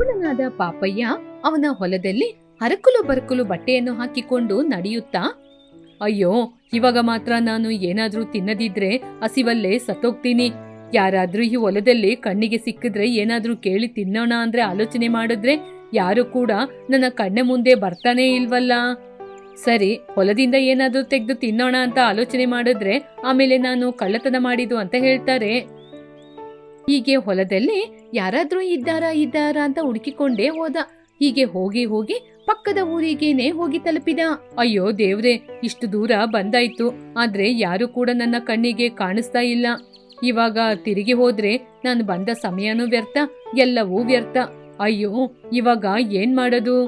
ಜಿಪುಣನಾದ ಪಾಪಯ್ಯ ಅವನ ಹೊಲದಲ್ಲಿ ಹರಕುಲು ಬರಕುಲು ಬಟ್ಟೆಯನ್ನು ಹಾಕಿಕೊಂಡು ನಡೆಯುತ್ತಾ, ಅಯ್ಯೋ, ಇವಾಗ ಮಾತ್ರ ನಾನು ಏನಾದ್ರೂ ತಿನ್ನದಿದ್ರೆ ಹಸಿವಲ್ಲೇ ಸತ್ತೋಗ್ತೀನಿ. ಯಾರಾದ್ರೂ ಈ ಹೊಲದಲ್ಲಿ ಕಣ್ಣಿಗೆ ಸಿಕ್ಕಿದ್ರೆ ಏನಾದ್ರೂ ಕೇಳಿ ತಿನ್ನೋಣ ಅಂದ್ರೆ ಆಲೋಚನೆ ಮಾಡಿದ್ರೆ ಯಾರು ಕೂಡ ನನ್ನ ಕಣ್ಣ ಮುಂದೆ ಬರ್ತಾನೇ ಇಲ್ವಲ್ಲ? ಸರಿ, ಹೊಲದಿಂದ ಏನಾದ್ರೂ ತೆಗೆದು ತಿನ್ನೋಣ ಅಂತ ಆಲೋಚನೆ ಮಾಡಿದ್ರೆ ಆಮೇಲೆ ನಾನು ಕಳ್ಳತನ ಮಾಡಿದ್ದು ಅಂತ ಹೇಳ್ತಾರೆ. ಹೀಗೆ ಹೊಲದಲ್ಲಿ ಯಾರಾದ್ರೂ ಇದ್ದಾರಾ ಇದ್ದಾರಾ ಅಂತ ಹುಡುಕಿಕೊಂಡೇ ಹೋದ. ಹೀಗೆ ಹೋಗಿ ಹೋಗಿ ಪಕ್ಕದ ಊರಿಗೇನೆ ಹೋಗಿ ತಲುಪಿದ. ಅಯ್ಯೋ ದೇವ್ರೆ, ಇಷ್ಟು ದೂರ ಬಂದಾಯ್ತು. ಆದ್ರೆ ಯಾರು ಕೂಡ ನನ್ನ ಕಣ್ಣಿಗೆ ಕಾಣಿಸ್ತಾ ಇಲ್ಲ. ಇವಾಗ ತಿರುಗಿ ಹೋದ್ರೆ ನಾನು ಬಂದ ಸಮಯನೂ ವ್ಯರ್ಥ, ಎಲ್ಲವೂ ವ್ಯರ್ಥ. ಅಯ್ಯೋ, ಇವಾಗ ಏನ್ ಮಾಡೋದು?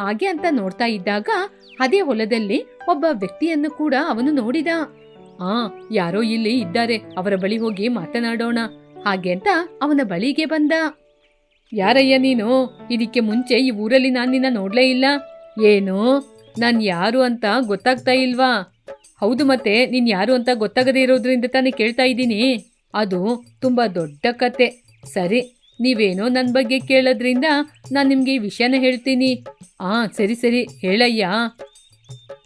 ಹಾಗೆ ಅಂತ ನೋಡ್ತಾ ಇದ್ದಾಗ ಅದೇ ಹೊಲದಲ್ಲಿ ಒಬ್ಬ ವ್ಯಕ್ತಿಯನ್ನು ಕೂಡ ಅವನು ನೋಡಿದ. ಆ, ಯಾರೋ ಇಲ್ಲಿ ಇದ್ದಾರೆ, ಅವರ ಬಳಿ ಹೋಗಿ ಮಾತನಾಡೋಣ. ಹಾಗೆ ಅಂತ ಅವನ ಬಳಿಗೆ ಬಂದ. ಯಾರಯ್ಯ ನೀನು? ಇದಕ್ಕೆ ಮುಂಚೆ ಈ ಊರಲ್ಲಿ ನಾನು ನಿನ್ನ ನೋಡ್ಲೇ ಇಲ್ಲ. ಏನು? ನಾನ್ ಯಾರು ಅಂತ ಗೊತ್ತಾಗ್ತಾ ಇಲ್ವಾ? ಹೌದು ಮತ್ತೆ, ನೀನ್ ಯಾರು ಅಂತ ಗೊತ್ತಾಗದೇ ಇರೋದ್ರಿಂದ ತಾನೇ ಕೇಳ್ತಾ ಇದ್ದೀನಿ. ಅದು ತುಂಬಾ ದೊಡ್ಡ ಕತೆ. ಸರಿ, ನೀವೇನೋ ನನ್ನ ಬಗ್ಗೆ ಕೇಳೋದ್ರಿಂದ ನಾನು ನಿಮಗೆ ಈ ವಿಷಯನ ಹೇಳ್ತೀನಿ. ಆ, ಸರಿ ಸರಿ, ಹೇಳಯ್ಯ.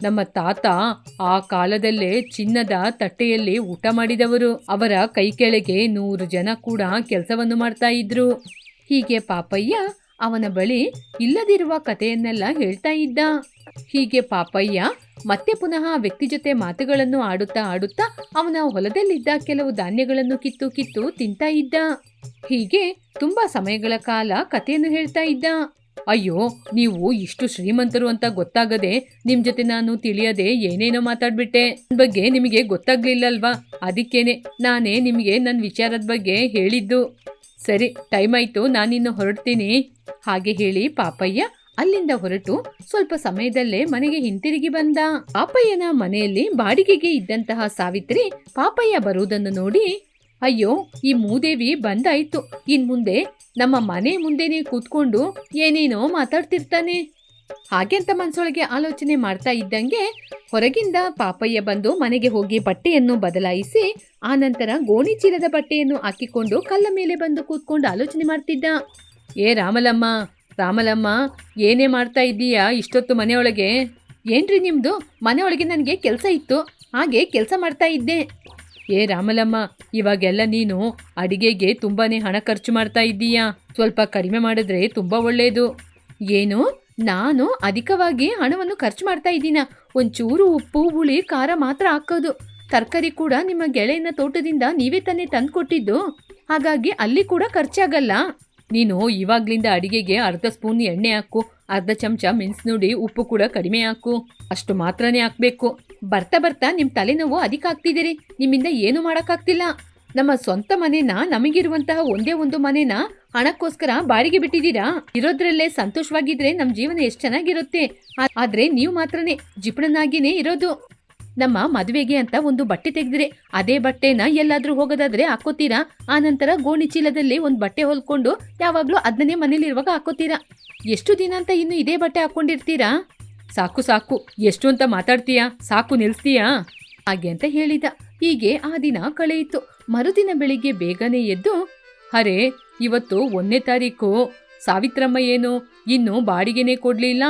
ನಮ್ಮ ತಾತ ಆ ಕಾಲದಲ್ಲೇ ಚಿನ್ನದ ತಟ್ಟೆಯಲ್ಲಿ ಊಟ ಮಾಡಿದವರು. ಅವರ ಕೈ ಕೆಳಗೆ ನೂರು ಜನ ಕೂಡ ಕೆಲಸವನ್ನು ಮಾಡ್ತಾ ಇದ್ರು. ಹೀಗೆ ಪಾಪಯ್ಯ ಅವನ ಬಳಿ ಇಲ್ಲದಿರುವ ಕಥೆಯನ್ನೆಲ್ಲ ಹೇಳ್ತಾ ಇದ್ದ. ಹೀಗೆ ಪಾಪಯ್ಯ ಮತ್ತೆ ಪುನಃ ವ್ಯಕ್ತಿ ಜೊತೆ ಮಾತುಗಳನ್ನು ಆಡುತ್ತಾ ಆಡುತ್ತಾ ಅವನ ಹೊಲದಲ್ಲಿದ್ದ ಕೆಲವು ಧಾನ್ಯಗಳನ್ನು ಕಿತ್ತು ಕಿತ್ತು ತಿಂತಾ ಇದ್ದ. ಹೀಗೆ ತುಂಬಾ ಸಮಯಗಳ ಕಾಲ ಕಥೆಯನ್ನು ಹೇಳ್ತಾ ಇದ್ದ. ಅಯ್ಯೋ, ನೀವು ಇಷ್ಟು ಶ್ರೀಮಂತರು ಅಂತ ಗೊತ್ತಾಗದೆ ನಿಮ್ ಜೊತೆ ನಾನು ತಿಳಿಯದೆ ಏನೇನೋ ಮಾತಾಡ್ಬಿಟ್ಟೆ. ಬಗ್ಗೆ ನಿಮಗೆ ಗೊತ್ತಾಗ್ಲಿಲ್ಲಲ್ವಾ? ಅದಕ್ಕೇನೆ ನಾನೇ ನಿಮಗೆ ನನ್ನ ವಿಚಾರದ ಬಗ್ಗೆ ಹೇಳಿದ್ದು. ಸರಿ, ಟೈಮ್ ಆಯ್ತು, ನಾನಿನ್ನು ಹೊರಡ್ತೀನಿ. ಹಾಗೆ ಹೇಳಿ ಪಾಪಯ್ಯ ಅಲ್ಲಿಂದ ಹೊರಟು ಸ್ವಲ್ಪ ಸಮಯದಲ್ಲೇ ಮನೆಗೆ ಹಿಂತಿರುಗಿ ಬಂದ. ಪಾಪಯ್ಯನ ಮನೆಯಲ್ಲಿ ಬಾಡಿಗೆಗೆ ಇದ್ದಂತಹ ಸಾವಿತ್ರಿ ಪಾಪಯ್ಯ ಬರುವುದನ್ನು ನೋಡಿ ಅಯ್ಯೋ, ಈ ಮೂದೇವಿ ಬಂದಾಯ್ತು. ಇನ್ ಮುಂದೆ ನಮ್ಮ ಮನೆ ಮುಂದೆನೆ ಕೂತ್ಕೊಂಡು ಏನೇನೋ ಮಾತಾಡ್ತಿರ್ತಾನೆ. ಹಾಗೆಂತ ಮನ್ಸೊಳಗೆ ಆಲೋಚನೆ ಮಾಡ್ತಾ ಇದ್ದಂಗೆ ಹೊರಗಿಂದ ಪಾಪಯ್ಯ ಬಂದು ಮನೆಗೆ ಹೋಗಿ ಬಟ್ಟೆಯನ್ನು ಬದಲಾಯಿಸಿ ಆನಂತರ ಗೋಣಿ ಚೀಲದ ಬಟ್ಟೆಯನ್ನು ಹಾಕಿಕೊಂಡು ಕಲ್ಲ ಮೇಲೆ ಬಂದು ಕೂತ್ಕೊಂಡು ಆಲೋಚನೆ ಮಾಡ್ತಿದ್ದ. ಏ ರಾಮಲಮ್ಮ ರಾಮಲಮ್ಮ, ಏನೇ ಮಾಡ್ತಾ ಇದ್ದೀಯಾ ಇಷ್ಟೊತ್ತು ಮನೆಯೊಳಗೆ? ಏನ್ರಿ ನಿಮ್ದು? ಮನೆಯೊಳಗೆ ನನಗೆ ಕೆಲಸ ಇತ್ತು. ಹಾಗೆ ಕೆಲಸ ಮಾಡ್ತಾ ಇದ್ದೆ. ಏ ರಾಮಲಮ್ಮ, ಇವಾಗೆಲ್ಲ ನೀನು ಅಡಿಗೆಗೆ ತುಂಬಾನೇ ಹಣ ಖರ್ಚು ಮಾಡ್ತಾ ಇದ್ದೀಯಾ? ಸ್ವಲ್ಪ ಕಡಿಮೆ ಮಾಡಿದ್ರೆ ತುಂಬಾ ಒಳ್ಳೆಯದು ಏನು? ನಾನು ಅಧಿಕವಾಗಿ ಹಣವನ್ನು ಖರ್ಚು ಮಾಡ್ತಾ ಇದ್ದೀನ? ಒಂಚೂರು ಉಪ್ಪು, ಹುಳಿ, ಖಾರ ಮಾತ್ರ ಹಾಕೋದು. ತರಕಾರಿ ಕೂಡ ನಿಮ್ಮ ಗೆಳೆಯನ ತೋಟದಿಂದ ನೀವೇ ತಾನೇ ತಂದು ಕೊಟ್ಟಿದ್ದು ಹಾಗಾಗಿ ಅಲ್ಲಿ ಕೂಡ ಖರ್ಚಾಗಲ್ಲ. ನೀನು ಇವಾಗ್ಲಿಂದ ಅಡಿಗೆಗೆ ಅರ್ಧ ಸ್ಪೂನ್ ಎಣ್ಣೆ ಹಾಕು, ಅರ್ಧ ಚಮಚ ಮೆಣಸು ನುಡಿ ಉಪ್ಪು ಕೂಡ ಕಡಿಮೆ ಹಾಕು. ಅಷ್ಟು ಮಾತ್ರನೇ ಹಾಕ್ಬೇಕು. ಬರ್ತಾ ಬರ್ತಾ ನಿಮ್ ತಲೆನೋವು ಅಧಿಕ ಆಗ್ತಿದ್ದೀರಿ ನಿಮ್ಮಿಂದ ಏನು ಮಾಡಕ್ಕಾಗ್ತಿಲ್ಲ. ನಮ್ಮ ಸ್ವಂತ ಮನೆನ, ನಮಗಿರುವಂತಹ ಒಂದೇ ಒಂದು ಮನೇನ ಹಣಕ್ಕೋಸ್ಕರ ಬಾಡಿಗೆ ಬಿಟ್ಟಿದ್ದೀರಾ? ಇರೋದ್ರಲ್ಲೇ ಸಂತೋಷವಾಗಿದ್ರೆ ನಮ್ ಜೀವನ ಎಷ್ಟು ಚೆನ್ನಾಗಿರುತ್ತೆ. ಆ- ಆದ್ರೆ ನೀವು ಮಾತ್ರನೇ, ಜಿಪಣನಾಗಿನೇ ಇರೋದು. ನಮ್ಮ ಮದುವೆಗೆ ಅಂತ ಒಂದು ಬಟ್ಟೆ ತೆಗೆದ್ರೆ. ಅದೇ ಬಟ್ಟೆನ ಎಲ್ಲಾದ್ರೂ ಹೋಗೋದಾದ್ರೆ ಹಾಕೋತೀರಾ? ಆನಂತರ ಗೋಣಿ ಚೀಲದಲ್ಲಿ ಒಂದು ಬಟ್ಟೆ ಹೊಲ್ಕೊಂಡು ಯಾವಾಗ್ಲೂ ಅದನ್ನೇ ಮನೇಲಿರುವಾಗ ಹಾಕೋತೀರಾ? ಎಷ್ಟು ದಿನ ಅಂತ ಇನ್ನು ಇದೇ ಬಟ್ಟೆ ಹಾಕೊಂಡಿರ್ತೀರಾ? ಸಾಕು ಸಾಕು. ಎಷ್ಟು ಅಂತ ಮಾತಾಡ್ತೀಯಾ? ಸಾಕು, ನಿಲ್ಸ್ತೀಯಾ? ಹಾಗೆ ಅಂತ ಹೇಳಿದ. ಹೀಗೆ ಆ ದಿನ ಕಳೆಯಿತು. ಮರುದಿನ ಬೆಳಿಗ್ಗೆ ಬೇಗನೆ ಎದ್ದು, ಅರೆ, ಇವತ್ತು ಒಂದನೇ ತಾರೀಕು. ಸಾವಿತ್ರಮ್ಮ ಏನು? ಇನ್ನು ಬಾಡಿಗೆನೇ ಕೊಡ್ಲಿಲ್ಲ.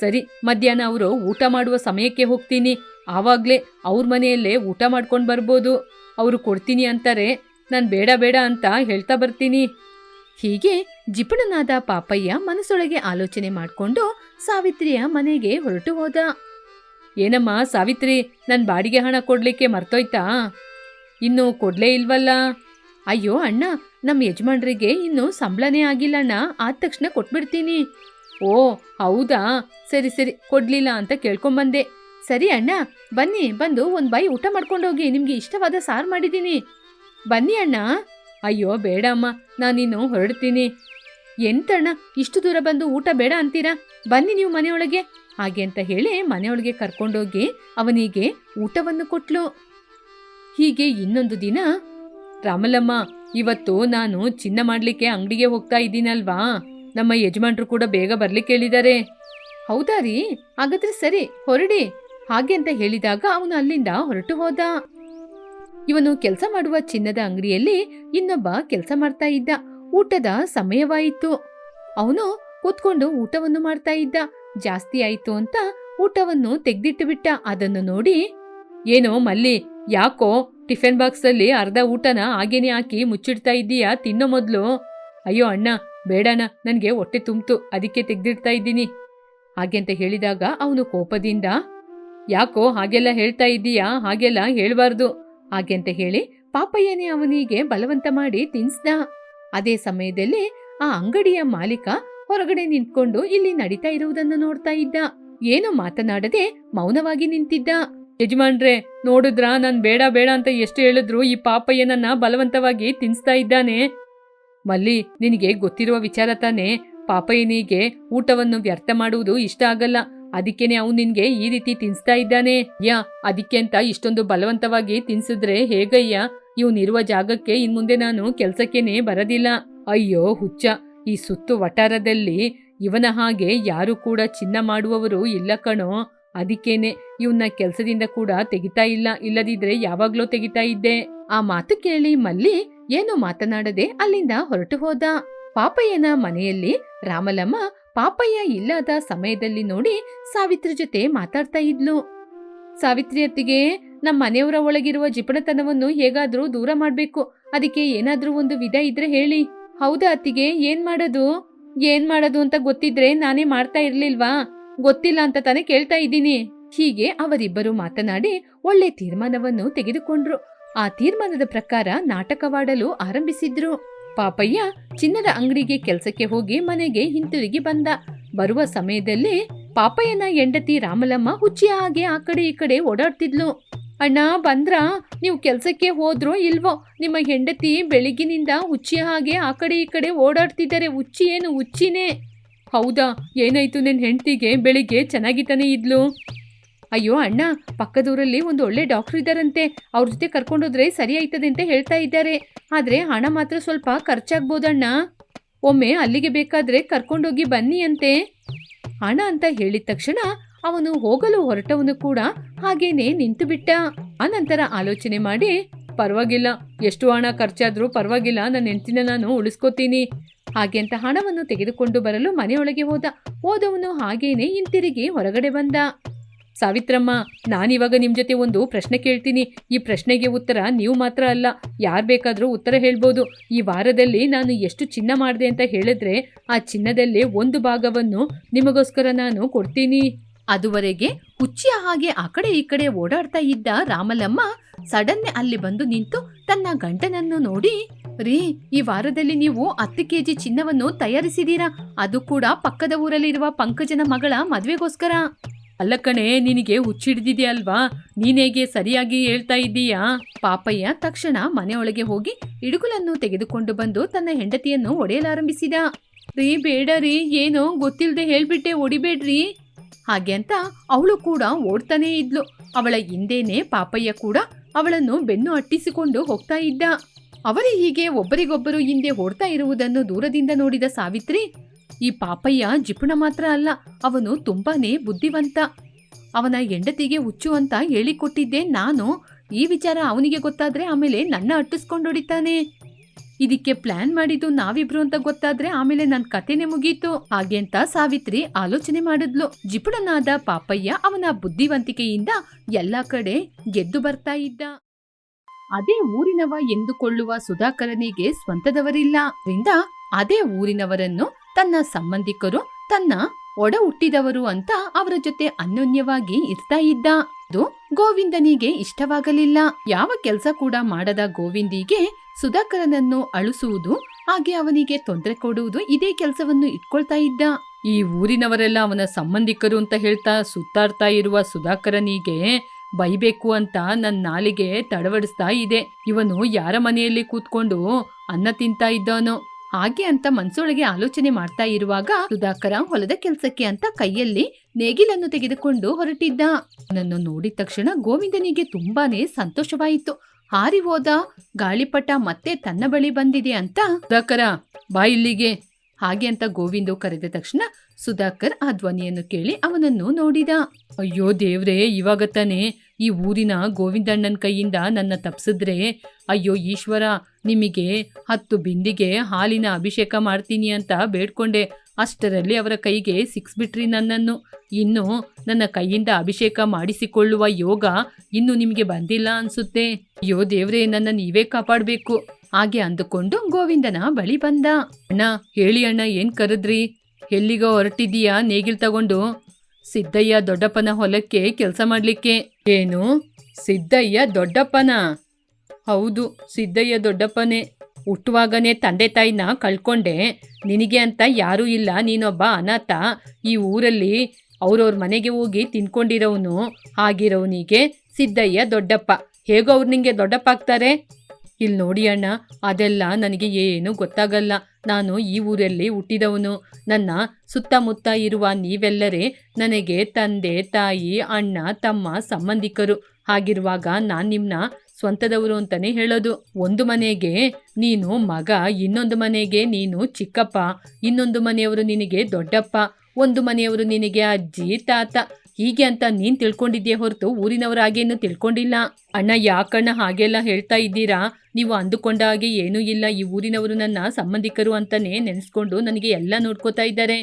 ಸರಿ, ಮಧ್ಯಾಹ್ನ ಅವರು ಊಟ ಮಾಡುವ ಸಮಯಕ್ಕೆ ಹೋಗ್ತೀನಿ. ಆವಾಗ್ಲೇ ಅವ್ರ ಮನೆಯಲ್ಲೇ ಊಟ ಮಾಡ್ಕೊಂಡು ಬರ್ಬೋದು. ಅವರು ಕೊಡ್ತೀನಿ ಅಂತಾರೆ. ನಾನು ಬೇಡ ಬೇಡ ಅಂತ ಹೇಳ್ತಾ ಬರ್ತೀನಿ. ಹೀಗೆ ಜಿಪುಣನಾದ ಪಾಪಯ್ಯ ಮನಸ್ಸೊಳಗೆ ಆಲೋಚನೆ ಮಾಡಿಕೊಂಡು ಸಾವಿತ್ರಿಯ ಮನೆಗೆ ಹೊರಟು ಹೋದ. ಏನಮ್ಮ ಸಾವಿತ್ರಿ ನನ್ನ ಬಾಡಿಗೆ ಹಣ ಕೊಡ್ಲಿಕ್ಕೆ ಮರ್ತೋಯ್ತಾ? ಇನ್ನು ಕೊಡ್ಲೇ ಇಲ್ವಲ್ಲ? ಅಯ್ಯೋ ಅಣ್ಣ ನಮ್ಮ ಯಜಮಾನ್ರಿಗೆ ಇನ್ನು ಸಂಬಳನೇ ಆಗಿಲ್ಲಣ್ಣ ಆದ ತಕ್ಷಣ ಕೊಟ್ಬಿಡ್ತೀನಿ. ಓ, ಹೌದಾ? ಸರಿ ಸರಿ, ಕೊಡ್ಲಿಲ್ಲ ಅಂತ ಕೇಳ್ಕೊಂಬಂದೆ. ಸರಿ ಅಣ್ಣ, ಬನ್ನಿ, ಬಂದು ಒಂದು ಬಾಯಿ ಊಟ ಮಾಡ್ಕೊಂಡೋಗಿ ನಿಮಗೆ ಇಷ್ಟವಾದ ಸಾರು ಮಾಡಿದ್ದೀನಿ. ಬನ್ನಿ ಅಣ್ಣ. ಅಯ್ಯೋ, ಬೇಡಮ್ಮ, ನಾನಿನ್ನು ಹೊರಡ್ತೀನಿ. ಎಂತಣ್ಣ, ಇಷ್ಟು ದೂರ ಬಂದು ಊಟ ಬೇಡ ಅಂತೀರಾ? ಬನ್ನಿ ನೀವು ಮನೆಯೊಳಗೆ. ಹಾಗೆ ಅಂತ ಹೇಳಿ ಮನೆಯೊಳಗೆ ಕರ್ಕೊಂಡೋಗಿ ಅವನಿಗೆ ಊಟವನ್ನು ಕೊಟ್ಲು. ಹೀಗೆ ಇನ್ನೊಂದು ದಿನ, ರಾಮಲಮ್ಮ, ಇವತ್ತು ನಾನು ಚಿನ್ನ ಮಾಡಲಿಕ್ಕೆ ಅಂಗಡಿಗೆ ಹೋಗ್ತಾ ಇದ್ದೀನಲ್ವಾ? ನಮ್ಮ ಯಜಮಾನ್ರು ಕೂಡ ಬೇಗ ಬರ್ಲಿಕ್ಕೆ ಹೇಳಿದ್ದಾರೆ ಹೌದಾ ರೀ? ಹಾಗಾದ್ರೆ ಸರಿ, ಹೊರಡಿ. ಹಾಗೆ ಅಂತ ಹೇಳಿದಾಗ ಅವನು ಅಲ್ಲಿಂದ ಹೊರಟು ಹೋದ. ಇವನು ಕೆಲಸ ಮಾಡುವ ಚಿನ್ನದ ಅಂಗಡಿಯಲ್ಲಿ ಇನ್ನೊಬ್ಬ ಕೆಲಸ ಮಾಡ್ತಾ ಇದ್ದ. ಊಟದ ಸಮಯವಾಯಿತು. ಅವನು ಕೂತ್ಕೊಂಡು ಊಟವನ್ನು ಮಾಡ್ತಾ ಇದ್ದ. ಜಾಸ್ತಿ ಆಯ್ತು ಅಂತ ಊಟವನ್ನು ತೆಗ್ದಿಟ್ಟು ಬಿಟ್ಟ. ಅದನ್ನು ನೋಡಿ, ಏನೋ ಮಲ್ಲಿ, ಯಾಕೋ ಟಿಫಿನ್ ಬಾಕ್ಸ್ ಅಲ್ಲಿ ಅರ್ಧ ಊಟನ ಹಾಗೇನೆ ಹಾಕಿ ಮುಚ್ಚಿಡ್ತಾ ಇದ್ದೀಯಾ? ತಿನ್ನೋ ಮೊದ್ಲು. ಅಯ್ಯೋ ಅಣ್ಣ, ಬೇಡಣ್ಣ, ನನಗೆ ಹೊಟ್ಟೆ ತುಂಬ್ತು. ಅದಕ್ಕೆ ತೆಗ್ದಿಡ್ತಾ ಇದ್ದೀನಿ. ಹಾಗೆ ಅಂತ ಹೇಳಿದಾಗ ಅವನು ಕೋಪದಿಂದ, ಯಾಕೋ ಹಾಗೆಲ್ಲ ಹೇಳ್ತಾ ಇದ್ದೀಯಾ? ಹಾಗೆಲ್ಲ ಹೇಳ್ಬಾರ್ದು. ಹಾಗೆ ಅಂತ ಹೇಳಿ ಪಾಪಯ್ಯನೇ ಅವನಿಗೆ ಬಲವಂತ ಮಾಡಿ ತಿನ್ಸ್ದ. ಅದೇ ಸಮಯದಲ್ಲಿ ಆ ಅಂಗಡಿಯ ಮಾಲೀಕ ಹೊರಗಡೆ ನಿಂತ್ಕೊಂಡು ಇಲ್ಲಿ ನಡೀತಾ ಇರುವುದನ್ನು ನೋಡ್ತಾ ಇದ್ದ. ಏನು ಮಾತನಾಡದೆ ಮೌನವಾಗಿ ನಿಂತಿದ್ದ. ಯಜಮಾನ್ರೆ, ನೋಡಿದ್ರ, ನನ್ ಬೇಡ ಬೇಡ ಅಂತ ಎಷ್ಟು ಹೇಳಿದ್ರು ಈ ಪಾಪಯ್ಯನನ್ನ ಬಲವಂತವಾಗಿ ತಿನ್ಸ್ತಾ ಇದ್ದಾನೆ. ಮಲ್ಲಿ, ನಿನಗೆ ಗೊತ್ತಿರುವ ವಿಚಾರ ತಾನೇ. ಪಾಪಯ್ಯನಿಗೆ ಊಟವನ್ನು ವ್ಯರ್ಥ ಮಾಡುವುದು ಇಷ್ಟ ಆಗಲ್ಲ. ಅದಕ್ಕೇನೆ ಅವನು ನಿನ್ಗೆ ಈ ರೀತಿ ತಿನ್ಸ್ತಾ ಇದ್ದಾನೆ. ಯಾ, ಅದಕ್ಕೆ ಅಂತ ಇಷ್ಟೊಂದು ಬಲವಂತವಾಗಿ ತಿನ್ಸಿದ್ರೆ ಹೇಗಯ್ಯ? ಇವನಿರುವ ಜಾಗಕ್ಕೆ ಇನ್ಮುಂದೆ ನಾನು ಕೆಲ್ಸಕ್ಕೇನೆ ಬರದಿಲ್ಲ. ಅಯ್ಯೋ, ಹುಚ್ಚ. ಈ ಸುತ್ತು ವಟಾರದಲ್ಲಿ ಇವನ ಹಾಗೆ ಯಾರು ಕೂಡ ಚಿನ್ನ ಮಾಡುವವರು ಇಲ್ಲ ಕಣೋ. ಅದಕ್ಕೇನೆ ಇವನ್ನ ಕೆಲ್ಸದಿಂದ ಕೂಡ ತೆಗಿತಾ ಇಲ್ಲ, ಇಲ್ಲದಿದ್ರೆ ಯಾವಾಗ್ಲೂ ತೆಗಿತಾ ಇದ್ದೆ. ಆ ಮಾತು ಕೇಳಿ ಮಲ್ಲಿ ಏನು ಮಾತನಾಡದೆ ಅಲ್ಲಿಂದ ಹೊರಟು ಹೋದ. ಪಾಪಯ್ಯನ ಮನೆಯಲ್ಲಿ ರಾಮಲಮ್ಮ ಪಾಪಯ್ಯ ಇಲ್ಲದ ಸಮಯದಲ್ಲಿ ನೋಡಿ ಸಾವಿತ್ರಿ ಜೊತೆ ಮಾತಾಡ್ತಾ ಇದ್ಲು. ಸಾವಿತ್ರಿ ಅತ್ತಿಗೆ ನಮ್ಮ ಮನೆಯವರ ಒಳಗಿರುವ ಜಿಪಣತನವನ್ನು ಹೇಗಾದರೂ ದೂರ ಮಾಡಬೇಕು. ಅದಕ್ಕೆ ಏನಾದರೂ ಒಂದು ವಿಧ ಇದ್ರೆ ಹೇಳಿ. ಹೌದಾ ಅತ್ತಿಗೆ? ಏನ್ ಮಾಡೋದು? ಏನ್ ಮಾಡೋದು ಅಂತ ಗೊತ್ತಿದ್ರೆ ನಾನೇ ಮಾಡ್ತಾ ಇರ್ಲಿಲ್ವಾ? ಗೊತ್ತಿಲ್ಲ ಅಂತ ತಾನೇ ಕೇಳ್ತಾ ಇದ್ದೀನಿ. ಹೀಗೆ ಅವರಿಬ್ಬರು ಮಾತನಾಡಿ ಒಳ್ಳೆ ತೀರ್ಮಾನವನ್ನು ತೆಗೆದುಕೊಂಡ್ರು. ಆ ತೀರ್ಮಾನದ ಪ್ರಕಾರ ನಾಟಕವಾಡಲು ಆರಂಭಿಸಿದ್ರು. ಪಾಪಯ್ಯ ಚಿನ್ನದ ಅಂಗಡಿಗೆ ಕೆಲಸಕ್ಕೆ ಹೋಗಿ ಮನೆಗೆ ಹಿಂತಿರುಗಿ ಬಂದ. ಬರುವ ಸಮಯದಲ್ಲಿ ಪಾಪಯ್ಯನ ಹೆಂಡತಿ ರಾಮಲಮ್ಮ ಹುಚ್ಚಿ ಹಾಗೆ ಆ ಕಡೆ ಈ ಕಡೆ ಓಡಾಡ್ತಿದ್ಲು. ಅಣ್ಣ, ಬಂದ್ರ? ನೀವು ಕೆಲಸಕ್ಕೆ ಹೋದ್ರೋ ಇಲ್ವೋ? ನಿಮ್ಮ ಹೆಂಡತಿ ಬೆಳಿಗ್ಗಿನಿಂದ ಹುಚ್ಚಿ ಹಾಗೆ ಆ ಕಡೆ ಈ ಕಡೆ ಓಡಾಡ್ತಿದ್ದಾರೆ. ಹುಚ್ಚಿ ಏನು ಹುಚ್ಚಿನೇ? ಹೌದಾ? ಏನಾಯ್ತು ನನ್ನ ಹೆಂಡತಿಗೆ? ಬೆಳಿಗ್ಗೆ ಚೆನ್ನಾಗಿ ತಾನೇ ಇದ್ಲು. ಅಯ್ಯೋ ಅಣ್ಣ, ಪಕ್ಕದೂರಲ್ಲಿ ಒಂದು ಒಳ್ಳೆ ಡಾಕ್ಟರ್ ಇದ್ದಾರಂತೆ. ಅವ್ರ ಜೊತೆ ಕರ್ಕೊಂಡೋದ್ರೆ ಸರಿ ಆಯ್ತದೆ ಅಂತ ಹೇಳ್ತಾ ಇದ್ದಾರೆ. ಆದ್ರೆ ಹಣ ಮಾತ್ರ ಸ್ವಲ್ಪ ಖರ್ಚಾಗ್ಬೋದಣ್ಣ? ಒಮ್ಮೆ ಅಲ್ಲಿಗೆ ಬೇಕಾದ್ರೆ ಕರ್ಕೊಂಡೋಗಿ ಬನ್ನಿ ಅಂತೆ ಹಣ ಅಂತ ಹೇಳಿದ ತಕ್ಷಣ ಅವನು ಹೋಗಲು ಹೊರಟವನು ಕೂಡ ಹಾಗೇನೆ ನಿಂತು ಬಿಟ್ಟ. ಅನಂತರ ಆಲೋಚನೆ ಮಾಡಿ, ಪರವಾಗಿಲ್ಲ, ಎಷ್ಟು ಹಣ ಖರ್ಚಾದ್ರೂ ಪರವಾಗಿಲ್ಲ, ನನ್ನ ಹೆಂಡತಿನ ನಾನು ಉಳಿಸ್ಕೋತೀನಿ. ಹಾಗೆ ಅಂತ ಹಣವನ್ನು ತೆಗೆದುಕೊಂಡು ಬರಲು ಮನೆಯೊಳಗೆ ಹೋದ. ಹೋದವನು ಹಾಗೇನೆ ಹಿಂತಿರುಗಿ ಹೊರಗಡೆ ಬಂದ. ಸಾವಿತ್ರಮ್ಮ, ನಾನಿವಾಗ ನಿಮ್ ಜೊತೆ ಒಂದು ಪ್ರಶ್ನೆ ಕೇಳ್ತೀನಿ. ಈ ಪ್ರಶ್ನೆಗೆ ಉತ್ತರ ನೀವು ಮಾತ್ರ ಅಲ್ಲ, ಯಾರು ಬೇಕಾದರೂ ಉತ್ತರ ಹೇಳ್ಬೋದು. ಈ ವಾರದಲ್ಲಿ ನಾನು ಎಷ್ಟು ಚಿನ್ನ ಮಾಡಿದೆ ಅಂತ ಹೇಳಿದ್ರೆ, ಆ ಚಿನ್ನದಲ್ಲಿ ಒಂದು ಭಾಗವನ್ನು ನಿಮಗೋಸ್ಕರ ನಾನು ಕೊಡ್ತೀನಿ. ಅದುವರೆಗೆ ಹುಚ್ಚಿಯ ಹಾಗೆ ಆ ಕಡೆ ಈ ಕಡೆ ಓಡಾಡ್ತಾ ಇದ್ದ ರಾಮಲಮ್ಮ ಸಡನ್ ಅಲ್ಲಿ ಬಂದು ನಿಂತು ತನ್ನ ಗಂಟನನ್ನು ನೋಡಿ, ರೀ, ಈ ವಾರದಲ್ಲಿ ನೀವು ಹತ್ತು ಕೆಜಿ ಚಿನ್ನವನ್ನು ತಯಾರಿಸಿದೀರಾ? ಅದು ಕೂಡ ಪಕ್ಕದ ಊರಲ್ಲಿರುವ ಪಂಕಜನ ಮಗಳ ಮದ್ವೆಗೋಸ್ಕರ. ಅಲ್ಲ ಕಣೆ, ನಿನಗೆ ಹುಚ್ಚಿಡ್ದಿದೆಯಲ್ವಾ ನೀನೇಗೆ ಸರಿಯಾಗಿ ಹೇಳ್ತಾ ಇದ್ದೀಯಾ? ಪಾಪಯ್ಯ ತಕ್ಷಣ ಮನೆಯೊಳಗೆ ಹೋಗಿ ಇಡುಗುಲನ್ನು ತೆಗೆದುಕೊಂಡು ಬಂದು ತನ್ನ ಹೆಂಡತಿಯನ್ನು ಒಡೆಯಲಾರಂಭಿಸಿದ. ರೀ, ಬೇಡ ರೀ, ಏನೋ ಗೊತ್ತಿಲ್ಲದೆ ಹೇಳ್ಬಿಟ್ಟೆ ಒಡಿಬೇಡ್ರಿ. ಹಾಗೆ ಅಂತ ಅವಳು ಕೂಡ ಓಡ್ತಾನೇ ಇದ್ಲು. ಅವಳ ಹಿಂದೇನೆ ಪಾಪಯ್ಯ ಕೂಡ ಅವಳನ್ನು ಬೆನ್ನು ಅಟ್ಟಿಸಿಕೊಂಡು ಹೋಗ್ತಾ ಇದ್ದ. ಅವರು ಹೀಗೆ ಒಬ್ಬರಿಗೊಬ್ಬರು ಹಿಂದೆ ಓಡ್ತಾ ಇರುವುದನ್ನು ದೂರದಿಂದ ನೋಡಿದ ಸಾವಿತ್ರಿ ಈ ಪಾಪಯ್ಯ ಜಿಪುಣ ಮಾತ್ರ ಅಲ್ಲ, ಅವನು ತುಂಬಾನೇ ಬುದ್ಧಿವಂತ. ಅವನ ಹೆಂಡತಿಗೆ ಹುಚ್ಚು ಅಂತ ಹೇಳಿಕೊಟ್ಟಿದ್ದೆ ನಾನು. ಈ ವಿಚಾರ ಅವನಿಗೆ ಗೊತ್ತಾದ್ರೆ ಆಮೇಲೆ ನನ್ನ ಅಟ್ಟಿಸ್ಕೊಂಡೊಡಿತಾನೆ ಇದಕ್ಕೆ ಪ್ಲಾನ್ ಮಾಡಿದ್ದು ನಾವಿಬ್ರು ಅಂತ ಗೊತ್ತಾದ್ರೆ ಆಮೇಲೆ ನನ್ನ ಕತೆನೆ ಮುಗೀತು. ಹಾಗೆ ಅಂತ ಸಾವಿತ್ರಿ ಆಲೋಚನೆ ಮಾಡಿದ್ಲು. ಜಿಪುಣನಾದ ಪಾಪಯ್ಯ ಅವನ ಬುದ್ಧಿವಂತಿಕೆಯಿಂದ ಎಲ್ಲ ಕಡೆ ಗೆದ್ದು ಬರ್ತಾ ಇದ್ದ. ಅದೇ ಊರಿನವ ಎಂದುಕೊಳ್ಳುವ ಸುಧಾಕರನಿಗೆ ಸ್ವಂತದವರಿಲ್ಲ. ಅದೇ ಊರಿನವರನ್ನು ತನ್ನ ಸಂಬಂಧಿಕರು ತನ್ನ ಒಡ ಹುಟ್ಟಿದವರು ಅಂತ ಅವರ ಜೊತೆ ಅನ್ಯೋನ್ಯವಾಗಿ ಇರ್ತಾ ಇದ್ದ. ಅದು ಗೋವಿಂದನಿಗೆ ಇಷ್ಟವಾಗಲಿಲ್ಲ. ಯಾವ ಕೆಲಸ ಕೂಡ ಮಾಡದ ಗೋವಿಂದಿಗೆ ಸುಧಾಕರನನ್ನು ಅಳಿಸುವುದು, ಹಾಗೆ ಅವನಿಗೆ ತೊಂದರೆ ಕೊಡುವುದು ಇದೇ ಕೆಲಸವನ್ನು ಇಟ್ಕೊಳ್ತಾ ಇದ್ದ. ಈ ಊರಿನವರೆಲ್ಲ ಅವನ ಸಂಬಂಧಿಕರು ಅಂತ ಹೇಳ್ತಾ ಸುತ್ತಾಡ್ತಾ ಇರುವ ಸುಧಾಕರನಿಗೆ ಬೈಬೇಕು ಅಂತ ನನ್ನ ನಾಲಿಗೆ ತಡವಡಿಸ್ತಾ ಇದೆ. ಇವನು ಯಾರ ಮನೆಯಲ್ಲಿ ಕೂತ್ಕೊಂಡು ಅನ್ನ ತಿಂತಾ ಇದ್ದಾನೋ? ಹಾಗೆ ಅಂತ ಮನ್ಸೊಳಗೆ ಆಲೋಚನೆ ಮಾಡ್ತಾ ಇರುವಾಗ ಸುಧಾಕರ ಹೊಲದ ಕೆಲಸಕ್ಕೆ ಅಂತ ಕೈಯಲ್ಲಿ ನೇಗಿಲನ್ನು ತೆಗೆದುಕೊಂಡು ಹೊರಟಿದ್ದ. ಅವನನ್ನು ನೋಡಿದ ತಕ್ಷಣ ಗೋವಿಂದನಿಗೆ ತುಂಬಾನೇ ಸಂತೋಷವಾಯಿತು. ಹಾರಿ ಹೋದ, ಗಾಳಿಪಟ ಮತ್ತೆ ತನ್ನ ಬಳಿ ಬಂದಿದೆ ಅಂತ ಸುಧಾಕರ, ಬಾ ಇಲ್ಲಿಗೆ. ಹಾಗೆ ಅಂತ ಗೋವಿಂದು ಕರೆದ ತಕ್ಷಣ ಸುಧಾಕರ್ ಆ ಧ್ವನಿಯನ್ನು ಕೇಳಿ ಅವನನ್ನು ನೋಡಿದ. ಅಯ್ಯೋ ದೇವ್ರೇ, ಇವಾಗ ತಾನೇ ಈ ಊರಿನ ಗೋವಿಂದಣ್ಣನ ಕೈಯಿಂದ ನನ್ನ ತಪ್ಸಿದ್ರೆ, ಅಯ್ಯೋ ಈಶ್ವರ, ನಿಮಗೆ ಹತ್ತು ಬಿಂದಿಗೆ ಹಾಲಿನ ಅಭಿಷೇಕ ಮಾಡ್ತೀನಿ ಅಂತ ಬೇಡ್ಕೊಂಡೆ. ಅಷ್ಟರಲ್ಲಿ ಅವರ ಕೈಗೆ ಸಿಕ್ಸ್ಬಿಟ್ರಿ ನನ್ನನ್ನು. ಇನ್ನು ನನ್ನ ಕೈಯಿಂದ ಅಭಿಷೇಕ ಮಾಡಿಸಿಕೊಳ್ಳುವ ಯೋಗ ಇನ್ನು ನಿಮಗೆ ಬಂದಿಲ್ಲ ಅನ್ಸುತ್ತೆ. ಅಯ್ಯೋ ದೇವ್ರೆ, ನನ್ನ ನೀವೇ ಕಾಪಾಡಬೇಕು. ಹಾಗೆ ಅಂದುಕೊಂಡು ಗೋವಿಂದನ ಬಳಿ ಬಂದ. ಅಣ್ಣ, ಹೇಳಿ ಅಣ್ಣ, ಏನ್ ಕರೆದ್ರಿ? ಎಲ್ಲಿಗೋ ಹೊರಟಿದ್ದೀಯಾ ನೇಗಿಲ್ ತಗೊಂಡು? ಸಿದ್ದಯ್ಯ ದೊಡ್ಡಪ್ಪನ ಹೊಲಕ್ಕೆ ಕೆಲಸ ಮಾಡಲಿಕ್ಕೆ. ಏನು? ಸಿದ್ದಯ್ಯ ದೊಡ್ಡಪ್ಪನ? ಹೌದು, ಸಿದ್ದಯ್ಯ ದೊಡ್ಡಪ್ಪನೇ. ಹುಟ್ಟುವಾಗನೇ ತಂದೆ ತಾಯಿನ ಕಳ್ಕೊಂಡೆ. ನಿನಗೆ ಅಂತ ಯಾರೂ ಇಲ್ಲ, ನೀನೊಬ್ಬ ಅನಾಥ. ಈ ಊರಲ್ಲಿ ಅವ್ರವ್ರ ಮನೆಗೆ ಹೋಗಿ ತಿನ್ಕೊಂಡಿರೋನು. ಆಗಿರೋನಿಗೆ ಸಿದ್ದಯ್ಯ ದೊಡ್ಡಪ್ಪ. ಹೇಗೋ ಅವ್ರು ನಿಂಗೆ ದೊಡ್ಡಪ್ಪ ಆಗ್ತಾರೆ. ಇಲ್ಲಿ ನೋಡಿ ಅಣ್ಣ, ಅದೆಲ್ಲ ನನಗೆ ಏನೂ ಗೊತ್ತಾಗಲ್ಲ. ನಾನು ಈ ಊರಲ್ಲಿ ಹುಟ್ಟಿದವನು. ನನ್ನ ಸುತ್ತಮುತ್ತ ಇರುವ ನೀವೆಲ್ಲರೇ ನನಗೆ ತಂದೆ, ತಾಯಿ, ಅಣ್ಣ, ತಮ್ಮ ಸಂಬಂಧಿಕರು. ಹಾಗಿರುವಾಗ ನಾನು ನಿಮ್ಮನ್ನ ಸ್ವಂತದವರು ಅಂತಲೇ ಹೇಳೋದು. ಒಂದು ಮನೆಗೆ ನೀನು ಮಗ, ಇನ್ನೊಂದು ಮನೆಗೆ ನೀನು ಚಿಕ್ಕಪ್ಪ, ಇನ್ನೊಂದು ಮನೆಯವರು ನಿನಗೆ ದೊಡ್ಡಪ್ಪ, ಒಂದು ಮನೆಯವರು ನಿನಗೆ ಅಜ್ಜಿ, ತಾತ. ಹೀಗೆ ಅಂತ ನೀನ್ ತಿಳ್ಕೊಂಡಿದ್ಯೇ ಹೊರತು ಊರಿನವರ ಹಾಗೇನು ತಿಳ್ಕೊಂಡಿಲ್ಲ. ಅಣ್ಣ, ಯಾಕಣ್ಣ ಹಾಗೆಲ್ಲ ಹೇಳ್ತಾ ಇದ್ದೀರಾ? ನೀವು ಅಂದುಕೊಂಡ ಹಾಗೆ ಏನೂ ಇಲ್ಲ. ಈ ಊರಿನವರು ನನ್ನ ಸಂಬಂಧಿಕರು ಅಂತಾನೆ ನೆನೆಸ್ಕೊಂಡು ನನಗೆ ಎಲ್ಲ ನೋಡ್ಕೋತಾ ಇದ್ದಾರೆ.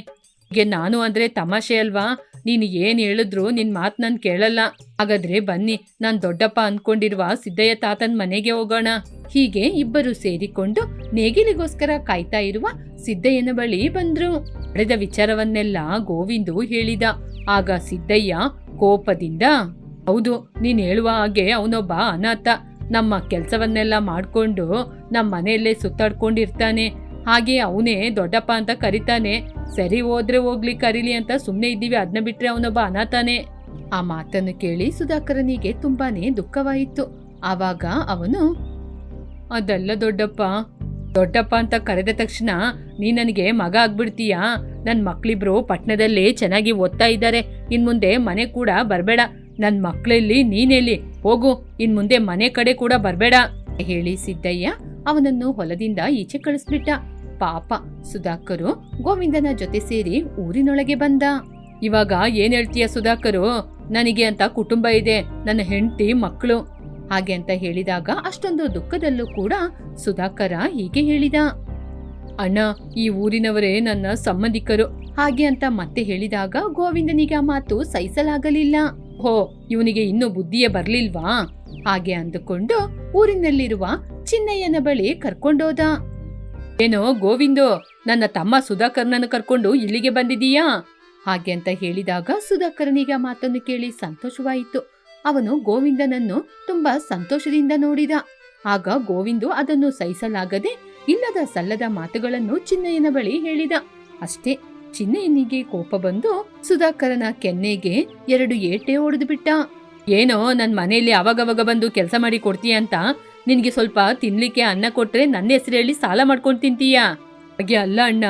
ಹೀಗೆ ನಾನು ಅಂದ್ರೆ ತಮಾಷೆ ಅಲ್ವಾ? ನೀನು ಏನು ಹೇಳಿದ್ರು ನಿನ್ನ ಮಾತು ನಾನು ಕೇಳಲ್ಲ. ಹಾಗಾದ್ರೆ ಬನ್ನಿ, ನಾನು ದೊಡ್ಡಪ್ಪ ಅನ್ಕೊಂಡಿರುವ ಸಿದ್ದಯ್ಯ ತಾತನ ಮನೆಗೆ ಹೋಗೋಣ. ಹೀಗೆ ಇಬ್ಬರು ಸೇರಿಕೊಂಡು ನೇಗಿಲಿಗೋಸ್ಕರ ಕಾಯ್ತಾ ಇರುವ ಸಿದ್ದಯ್ಯನ ಬಳಿ ಬಂದ್ರು. ನಡೆದ ವಿಚಾರವನ್ನೆಲ್ಲ ಗೋವಿಂದು ಹೇಳಿದ. ಆಗ ಸಿದ್ದಯ್ಯ ಕೋಪದಿಂದ, ಹೌದು, ನೀನ್ ಹೇಳುವ ಹಾಗೆ ಅವನೊಬ್ಬ ಅನಾಥ. ನಮ್ಮ ಕೆಲಸವನ್ನೆಲ್ಲ ಮಾಡ್ಕೊಂಡು ನಮ್ಮ ಮನೆಯಲ್ಲೇ ಸುತ್ತಾಡ್ಕೊಂಡಿರ್ತಾನೆ. ಹಾಗೆ ಅವನೇ ದೊಡ್ಡಪ್ಪ ಅಂತ ಕರಿತಾನೆ. ಸರಿ ಹೋದ್ರೆ ಹೋಗ್ಲಿ ಕರೀಲಿ ಅಂತ ಸುಮ್ಮನೆ ಇದ್ದೀವಿ ಅದನ್ನ ಬಿಟ್ರೆ ಅವನೊಬ್ಬ ಅನಾಥಾನೆ. ಆ ಮಾತನ್ನು ಕೇಳಿ ಸುಧಾಕರನಿಗೆ ತುಂಬಾನೇ ದುಃಖವಾಯಿತು. ಆವಾಗ ಅವನು, ಅದಲ್ಲ ದೊಡ್ಡಪ್ಪ ದೊಡ್ಡಪ್ಪ ಅಂತ ಕರೆದ ತಕ್ಷಣ ನೀ ನನಗೆ ಮಗ ಆಗ್ಬಿಡ್ತೀಯಾ? ನನ್ನ ಮಕ್ಳಿಬ್ರು ಪಟ್ಟಣದಲ್ಲಿ ಚೆನ್ನಾಗಿ ಓದ್ತಾ ಇದ್ದಾರೆ. ಇನ್ ಮುಂದೆ ಮನೆ ಕೂಡ ಬರಬೇಡ. ನನ್ನ ಮಕ್ಕಳಲ್ಲಿ ನೀನೆಲ್ಲಿ ಹೋಗು. ಇನ್ ಮುಂದೆ ಮನೆ ಕಡೆ ಕೂಡ ಬರಬೇಡ. ಹೇಳಿ ಸಿದ್ದಯ್ಯ ಅವನನ್ನು ಹೊಲದಿಂದ ಈಚೆ ಕಳಿಸ್ಬಿಟ್ಟ. ಪಾಪ. ಸುಧಾಕರು ಗೋವಿಂದನ ಜೊತೆ ಸೇರಿ ಊರಿನೊಳಗೆ ಬಂದ. ಇವಾಗ ಏನ್ ಹೇಳ್ತೀಯ ಸುಧಾಕರು? ನನಗೆ ಅಂತ ಕುಟುಂಬ ಇದೆ. ನನ್ನ ಹೆಂಡತಿ ಮಕ್ಕಳು ಹಾಗೆ ಅಂತ ಹೇಳಿದಾಗ ಅಷ್ಟೊಂದು ದುಃಖದಲ್ಲೂ ಕೂಡ ಸುಧಾಕರ ಹೀಗೆ ಹೇಳಿದ. ಅಣ್ಣ, ಈ ಊರಿನವರೇ ನನ್ನ ಸಂಬಂಧಿಕರು. ಹಾಗೆ ಅಂತ ಮತ್ತೆ ಹೇಳಿದಾಗ ಗೋವಿಂದನಿಗೆ ಆ ಮಾತು ಸಹಿಸಲಾಗಲಿಲ್ಲ. ಹೋ, ಇವನಿಗೆ ಇನ್ನೂ ಬುದ್ಧಿಯೇ ಬರ್ಲಿಲ್ವಾ? ಹಾಗೆ ಅಂದುಕೊಂಡು ಊರಿನಲ್ಲಿರುವ ಚಿನ್ನಯ್ಯನ ಬಳಿ ಕರ್ಕೊಂಡೋದ. ಏನೋ ಗೋವಿಂದು, ನನ್ನ ತಮ್ಮ ಸುಧಾಕರ್ನನ್ನು ಕರ್ಕೊಂಡು ಇಲ್ಲಿಗೆ ಬಂದಿದೀಯಾ ಹಾಗೆ ಅಂತ ಹೇಳಿದಾಗ ಸುಧಾಕರ್ನಿಗೆ ಆ ಮಾತನ್ನು ಕೇಳಿ ಸಂತೋಷವಾಯಿತು. ಅವನು ಗೋವಿಂದನನ್ನು ತುಂಬಾ ಸಂತೋಷದಿಂದ ನೋಡಿದ. ಆಗ ಗೋವಿಂದು ಅದನ್ನು ಸಹಿಸಲಾಗದೆ ಇಲ್ಲದ ಸಲ್ಲದ ಮಾತುಗಳನ್ನು ಚಿನ್ನಯ್ಯನ ಬಳಿ ಹೇಳಿದ. ಅಷ್ಟೇ ಚಿನ್ನಯ್ಯನಿಗೆ ಕೋಪ ಬಂದು ಸುಧಾಕರನ ಕೆನ್ನೆಗೆ ಎರಡು ಏಟೆ ಹೊಡೆದು ಬಿಟ್ಟ. ಏನೋ ನನ್ ಮನೆಯಲ್ಲಿ ಅವಾಗವಾಗ ಬಂದು ಕೆಲಸ ಮಾಡಿ ಕೊಡ್ತೀಯ ಅಂತ ನಿನ್ಗೆ ಸ್ವಲ್ಪ ತಿನ್ಲಿಕ್ಕೆ ಅನ್ನ ಕೊಟ್ರೆ ನನ್ನ ಹೆಸರು ಹೇಳಿ ಸಾಲ ಮಾಡ್ಕೊಂಡು ತಿಂತೀಯಾ? ಹಾಗೆ ಅಲ್ಲ ಅಣ್ಣ.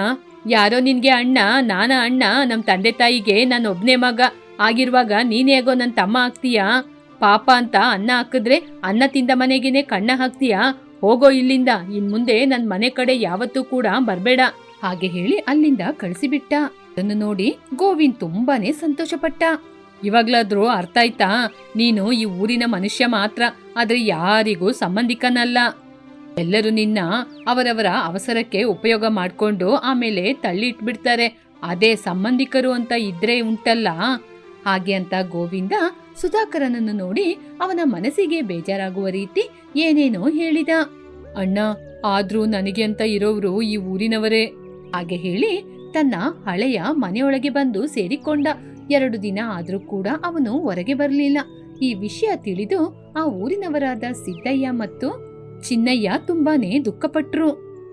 ಯಾರೋ ನಿನಗೆ ಅಣ್ಣ, ನಾನ ಅಣ್ಣ ನಮ್ಮ ತಂದೆ ತಾಯಿಗೆ ನಾನು ಒಬ್ನೇ ಮಗ. ಆಗಿರುವಾಗ ನೀನ್ ಹೇಗೋ ನನ್ನ ತಮ್ಮ ಆಗ್ತೀಯಾ? ಪಾಪ ಅಂತ ಅನ್ನ ಹಾಕಿದ್ರೆ ಅನ್ನ ತಿಂದ ಮನೆಗೇನೆ ಕಣ್ಣ ಹಾಕ್ತೀಯಾ? ಹೋಗೋ ಇಲ್ಲಿಂದ. ಇನ್ ಮುಂದೆ ನನ್ನ ಮನೆ ಕಡೆ ಯಾವತ್ತೂ ಕೂಡ ಬರಬೇಡ. ಹಾಗೆ ಹೇಳಿ ಅಲ್ಲಿಂದ ಕಳಿಸಿಬಿಟ್ಟ. ಅದನ್ನು ನೋಡಿ ಗೋವಿಂದ್ ತುಂಬಾನೇ ಸಂತೋಷಪಟ್ಟ. ಇವಾಗ್ಲಾದ್ರೂ ಅರ್ಥ ಆಯ್ತಾ? ನೀನು ಈ ಊರಿನ ಮನುಷ್ಯ ಮಾತ್ರ. ಆದ್ರೆ ಯಾರಿಗೂ ಸಂಬಂಧಿಕನಲ್ಲ. ಎಲ್ಲರೂ ನಿನ್ನ ಅವರವರ ಅವಸರಕ್ಕೆ ಉಪಯೋಗ ಮಾಡ್ಕೊಂಡು ಆಮೇಲೆ ತಳ್ಳಿ ಇಟ್ಬಿಡ್ತಾರೆ ಅದೇ ಸಂಬಂಧಿಕರು ಅಂತ ಇದ್ರೆ ಉಂಟಲ್ಲ. ಹಾಗೆ ಅಂತ ಗೋವಿಂದ ಸುಧಾಕರನನ್ನು ನೋಡಿ ಅವನ ಮನಸ್ಸಿಗೆ ಬೇಜಾರಾಗುವ ರೀತಿ ಏನೇನೋ ಹೇಳಿದ. ಅಣ್ಣ, ಆದ್ರೂ ನನಗೆ ಅಂತ ಇರೋರು ಈ ಊರಿನವರೇ. ಹಾಗೆ ಹೇಳಿ ತನ್ನ ಹಳೆಯ ಮನೆಯೊಳಗೆ ಬಂದು ಸೇರಿಕೊಂಡ. ಎರಡು ದಿನ ಆದರೂ ಕೂಡ ಅವನು ಹೊರಗೆ ಬರಲಿಲ್ಲ. ಈ ವಿಷಯ ತಿಳಿದು ಆ ಊರಿನವರಾದ ಸಿದ್ದಯ್ಯ ಮತ್ತು ಚಿನ್ನಯ್ಯ ತುಂಬಾನೇ ದುಃಖಪಟ್ರು.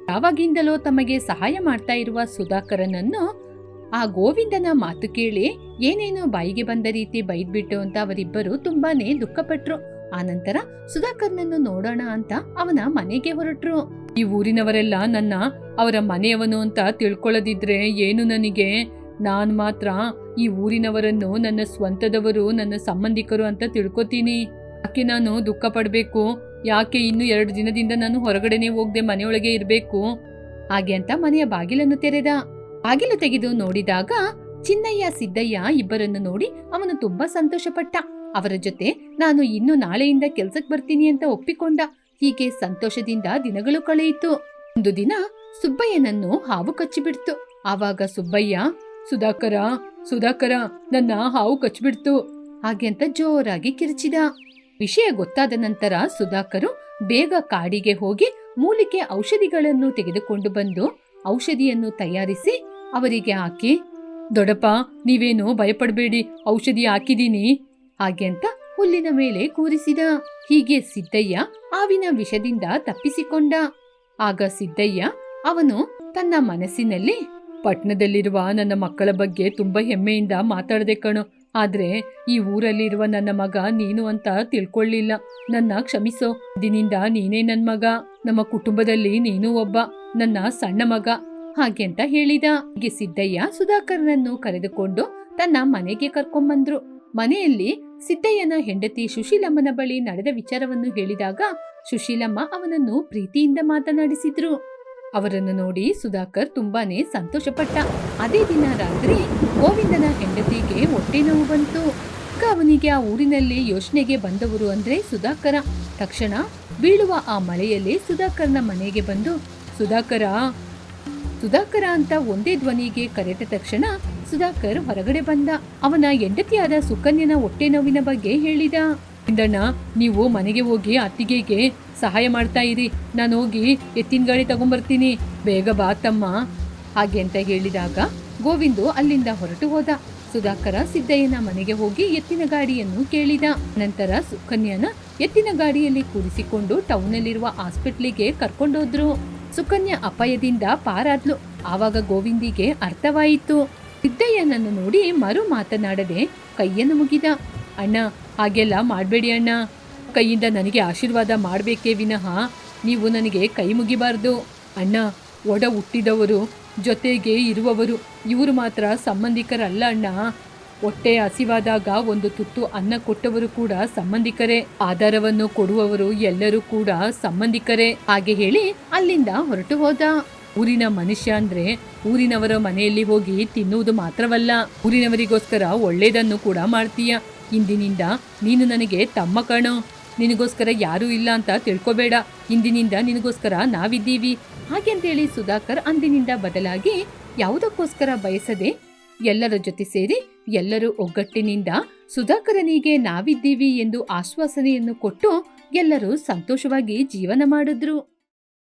ಯಾವಾಗಿಂದಲೋ ತಮಗೆ ಸಹಾಯ ಮಾಡ್ತಾ ಇರುವ ಸುಧಾಕರನನ್ನು ಆ ಗೋವಿಂದನ ಮಾತು ಕೇಳಿ ಏನೇನೋ ಬಾಯಿಗೆ ಬಂದ ರೀತಿ ಬೈದ್ಬಿಟ್ಟು ಅಂತ ಅವರಿಬ್ಬರು ತುಂಬಾನೇ ದುಃಖಪಟ್ರು. ಆನಂತರ ಸುಧಾಕರ್ನನ್ನು ನೋಡೋಣ ಅಂತ ಅವನ ಮನೆಗೆ ಹೊರಟ್ರು. ಈ ಊರಿನವರೆಲ್ಲ ನನ್ನ ಅವರ ಮನೆಯವನು ಅಂತ ತಿಳ್ಕೊಳ್ಳದಿದ್ರೆ ಏನು ನನಗೆ? ನಾನ್ ಮಾತ್ರ ಈ ಊರಿನವರನ್ನು ನನ್ನ ಸ್ವಂತದವರು, ನನ್ನ ಸಂಬಂಧಿಕರು ಅಂತ ತಿಳ್ಕೊತೀನಿ. ಯಾಕೆ ನಾನು ದುಃಖ ಪಡ್ಬೇಕು? ಯಾಕೆ ಇನ್ನು ಎರಡು ದಿನದಿಂದ ನಾನು ಹೊರಗಡೆನೆ ಹೋಗದೆ ಮನೆಯೊಳಗೆ ಇರಬೇಕು? ಹಾಗೆ ಅಂತ ಮನೆಯ ಬಾಗಿಲನ್ನು ತೆರೆದ. ಬಾಗಿಲು ತೆಗೆದು ನೋಡಿದಾಗ ಚಿನ್ನಯ್ಯ, ಸಿದ್ದಯ್ಯ ಇಬ್ಬರನ್ನು ನೋಡಿ ಅವನು ತುಂಬಾ ಸಂತೋಷಪಟ್ಟ. ಅವರ ಜೊತೆ ನಾನು ಇನ್ನು ನಾಳೆಯಿಂದ ಕೆಲ್ಸಕ್ ಬರ್ತೀನಿ ಅಂತ ಒಪ್ಪಿಕೊಂಡ. ಹೀಗೆ ಸಂತೋಷದಿಂದ ದಿನಗಳು ಕಳೆಯಿತು. ಒಂದು ದಿನ ಸುಬ್ಬಯ್ಯನನ್ನು ಹಾವು ಕಚ್ಚಿಬಿಡ್ತು. ಆವಾಗ ಸುಬ್ಬಯ್ಯ ಸುಧಾಕರ ಸುಧಾಕರ, ನನ್ನ ಹಾವು ಕಚ್ಬಿಡ್ತು. ಹಾಗೆ ಅಂತ ಜೋರಾಗಿ ಕಿರಿಚಿದ. ವಿಷಯ ಗೊತ್ತಾದ ನಂತರ ಸುಧಾಕರು ಬೇಗ ಕಾಡಿಗೆ ಹೋಗಿ ಮೂಲಿಕೆ ಔಷಧಿಗಳನ್ನು ತೆಗೆದುಕೊಂಡು ಬಂದು ಔಷಧಿಯನ್ನು ತಯಾರಿಸಿ ಅವರಿಗೆ ಹಾಕಿ ದೊಡಪ್ಪ ನೀವೇನು ಭಯಪಡಬೇಡಿ, ಔಷಧಿ ಹಾಕಿದೀನಿ ಹಾಗೆ ಅಂತ ಹುಲ್ಲಿನ ಮೇಲೆ ಕೂರಿಸಿದ. ಹೀಗೆ ಸಿದ್ದಯ್ಯ ಆವಿನ ವಿಷದಿಂದ ತಪ್ಪಿಸಿಕೊಂಡ. ಆಗ ಸಿದ್ದಯ್ಯ ಅವನು ತನ್ನ ಮನಸ್ಸಿನಲ್ಲಿ ಪಟ್ಟಣದಲ್ಲಿರುವ ನನ್ನ ಮಕ್ಕಳ ಬಗ್ಗೆ ತುಂಬಾ ಹೆಮ್ಮೆಯಿಂದ ಮಾತಾಡದೆ ಕಣು. ಆದ್ರೆ ಈ ಊರಲ್ಲಿರುವ ನನ್ನ ಮಗ ನೀನು ಅಂತ ತಿಳ್ಕೊಳ್ಳಿಲ್ಲ. ನನ್ನ ಕ್ಷಮಿಸೋ. ದಿನಿಂದ ನೀನೇ ನನ್ ಮಗ. ನಮ್ಮ ಕುಟುಂಬದಲ್ಲಿ ನೀನು ಒಬ್ಬ ನನ್ನ ಸಣ್ಣ ಮಗ. ಹಾಗೆ ಅಂತ ಹೇಳಿದ. ಹೀಗೆ ಸಿದ್ದಯ್ಯ ಸುಧಾಕರ್ನನ್ನು ಕರೆದುಕೊಂಡು ತನ್ನ ಮನೆಗೆ ಕರ್ಕೊಂಬಂದ್ರು. ಮನೆಯಲ್ಲಿ ಸಿದ್ದಯ್ಯನ ಹೆಂಡತಿ ಸುಶೀಲಮ್ಮನ ಬಳಿ ನಡೆದ ವಿಚಾರವನ್ನು ಹೇಳಿದಾಗ ಸುಶೀಲಮ್ಮ ಅವನನ್ನು ಪ್ರೀತಿಯಿಂದ ಮಾತನಾಡಿಸಿದ್ರು. ಅವರನ್ನು ನೋಡಿ ಸುಧಾಕರ್ ತುಂಬಾನೇ ಸಂತೋಷಪಟ್ಟ. ಅದೇ ದಿನ ರಾತ್ರಿ ಗೋವಿಂದನ ಹೆಂಡತಿಗೆ ಹೊಟ್ಟೆ ನೋವು ಬಂತು. ಅವನಿಗೆ ಆ ಊರಿನಲ್ಲಿ ಯೋಚನೆಗೆ ಬಂದವರು ಅಂದ್ರೆ ಸುಧಾಕರ. ತಕ್ಷಣ ಬೀಳುವ ಆ ಮಳೆಯಲ್ಲಿ ಸುಧಾಕರ್ನ ಮನೆಗೆ ಬಂದು, ಸುಧಾಕರ ಸುಧಾಕರ ಅಂತ ಒಂದೇ ಧ್ವನಿಗೆ ಕರೆದ ತಕ್ಷಣ ಸುಧಾಕರ್ ಹೊರಗಡೆ ಬಂದ. ಅವನ ಹೆಂಡತಿಯಾದ ಸುಕನ್ಯನ ಹೊಟ್ಟೆ ನೋವಿನ ಬಗ್ಗೆ ಹೇಳಿದ. ಇಂದಣ್ಣ, ನೀವು ಮನೆಗೆ ಹೋಗಿ ಅತ್ತಿಗೆಗೆ ಸಹಾಯ ಮಾಡ್ತಾ ಇರಿ. ನಾನು ಹೋಗಿ ಎತ್ತಿನ ಗಾಡಿ ತಗೊಂಬರ್ತೀನಿ. ಬೇಗ ಬಾ ತಮ್ಮ. ಹಾಗೆ ಅಂತ ಹೇಳಿದಾಗ ಗೋವಿಂದು ಅಲ್ಲಿಂದ ಹೊರಟು ಹೋದ. ಸುಧಾಕರ ಸಿದ್ದಯ್ಯನ ಮನೆಗೆ ಹೋಗಿ ಎತ್ತಿನ ಗಾಡಿಯನ್ನು ಕೇಳಿದ. ನಂತರ ಸುಕನ್ಯನ ಎತ್ತಿನ ಗಾಡಿಯಲ್ಲಿ ಕೂರಿಸಿಕೊಂಡು ಟೌನಲ್ಲಿರುವ ಹಾಸ್ಪಿಟ್ಲಿಗೆ ಕರ್ಕೊಂಡೋದ್ರು. ಸುಕನ್ಯಾ ಅಪಾಯದಿಂದ ಪಾರಾದ್ಲು. ಆವಾಗ ಗೋವಿಂದಿಗೆ ಅರ್ಥವಾಯಿತು. ಸಿದ್ದಯ್ಯನನ್ನು ನೋಡಿ ಮರು ಮಾತನಾಡದೆ ಕೈಯನ್ನು ಮುಗಿದ. ಅಣ್ಣ, ಹಾಗೆಲ್ಲ ಮಾಡಬೇಡಿ ಅಣ್ಣ. ಕೈಯಿಂದ ನನಗೆ ಆಶೀರ್ವಾದ ಮಾಡಬೇಕೇ ವಿನಃ ನೀವು ನನಗೆ ಕೈ ಮುಗಿಬಾರ್ದು. ಅಣ್ಣ, ಒಡ ಹುಟ್ಟಿದವರು, ಜೊತೆಗೆ ಇರುವವರು, ಇವರು ಮಾತ್ರ ಸಂಬಂಧಿಕರಲ್ಲ ಅಣ್ಣ. ಹೊಟ್ಟೆ ಹಸಿವಾದಾಗ ಒಂದು ತುತ್ತು ಅನ್ನ ಕೊಟ್ಟವರು ಕೂಡ ಸಂಬಂಧಿಕರೇ. ಆಧಾರವನ್ನು ಕೊಡುವವರು ಎಲ್ಲರೂ ಕೂಡ ಸಂಬಂಧಿಕರೇ. ಹಾಗೆ ಹೇಳಿ ಅಲ್ಲಿಂದ ಹೊರಟು ಹೋದ. ಊರಿನ ಮನುಷ್ಯ ಅಂದ್ರೆ ಊರಿನವರ ಮನೆಯಲ್ಲಿ ಹೋಗಿ ತಿನ್ನುವುದು ಮಾತ್ರವಲ್ಲ. ಊರಿನವರಿಗೋಸ್ಕರ ಒಳ್ಳೇದನ್ನು ಕೂಡ ಮಾಡ್ತೀಯ. ಇಂದಿನಿಂದ ನೀನು ನನಗೆ ತಮ್ಮ ಕಣೋ. ನಿನಗೋಸ್ಕರ ಯಾರೂ ಇಲ್ಲ ಅಂತ ತಿಳ್ಕೊಬೇಡ. ಇಂದಿನಿಂದ ನಿನಗೋಸ್ಕರ ನಾವಿದ್ದೀವಿ. ಹಾಗೆಂತೇಳಿ ಸುಧಾಕರ್ ಅಂದಿನಿಂದ ಬದಲಾಗಿ ಯಾವುದಕ್ಕೋಸ್ಕರ ಬಯಸದೆ ಎಲ್ಲರ ಜೊತೆ ಸೇರಿ ಎಲ್ಲರೂ ಒಗ್ಗಟ್ಟಿನಿಂದ ಸುಧಾಕರನಿಗೆ ನಾವಿದ್ದೀವಿ ಎಂದು ಆಶ್ವಾಸನೆಯನ್ನು ಕೊಟ್ಟು ಎಲ್ಲರೂ ಸಂತೋಷವಾಗಿ ಜೀವನ ಮಾಡಿದ್ರು.